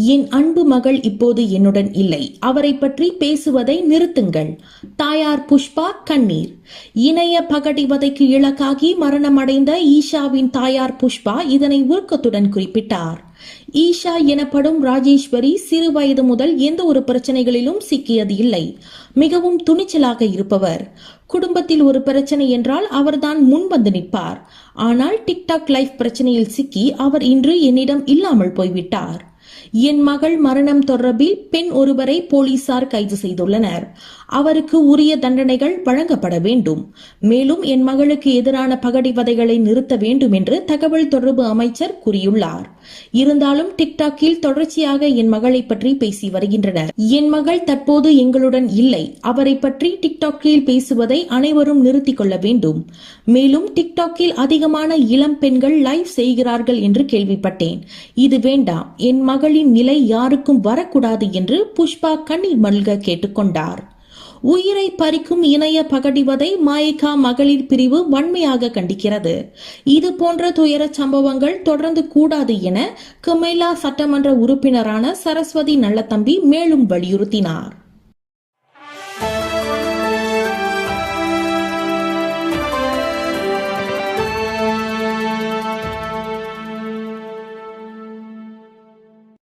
என் அன்பு மகள் இப்போது என்னுடன் இல்லை. அவரை பற்றி பேசுவதை நிறுத்துங்கள். தாயார் புஷ்பா கண்ணீர். இணைய பகடிவதைக்கு இலக்காகி மரணமடைந்த ஈஷாவின் தாயார் புஷ்பா இதனை உருக்கத்துடன் குறிப்பிட்டார். ஈஷா எனப்படும் ராஜேஸ்வரி சிறு வயது முதல் எந்த ஒரு பிரச்சனைகளிலும் சிக்கியது இல்லை. மிகவும் துணிச்சலாக இருப்பவர். குடும்பத்தில் ஒரு பிரச்சனை என்றால் அவர்தான் முன் வந்து நிற்பார். ஆனால் டிக்டாக் லைஃப் பிரச்சனையில் சிக்கி அவர் இன்று என்னிடம் இல்லாமல் போய்விட்டார். என் மகள் மரணம் தொடர்பில் பெண் ஒருவரை போலீசார் கைது செய்துள்ளனர். அவருக்கு உரிய தண்டனைகள் வழங்கப்பட வேண்டும். மேலும் என் மகளுக்கு எதிரான பகடிவதைகளை நிறுத்த வேண்டும் என்று தகவல் தொடர்பு அமைச்சர் கூறியுள்ளார். இருந்தாலும் டிக்டாக்கில் தொடர்ச்சியாக என் மகளை பற்றி பேசி வருகின்றனர். என் மகள் தற்போது எங்களுடன் இல்லை. அவரை பற்றி டிக்டாக்கில் பேசுவதை அனைவரும் நிறுத்திக் கொள்ள வேண்டும். மேலும் டிக்டாக்கில் அதிகமான இளம் பெண்கள் லைவ் செய்கிறார்கள் என்று கேள்விப்பட்டேன். இது வேண்டாம். என் மகள் மகளின் நிலை யாருக்கும் வரக்கூடாது என்று புஷ்பா கண்ணீர் மல்க கேட்டுக்கொண்டார். உயிரை பறிக்கும் இணைய பகடிவதை மாயிகா மகளிர் பிரிவு வன்மையாக கண்டிக்கிறது. இது போன்ற துயர சம்பவங்கள் தொடர்ந்து கூடாது என குமேலா சட்டமன்ற உறுப்பினரான சரஸ்வதி நல்லத்தம்பி மேலும் வலியுறுத்தினார்.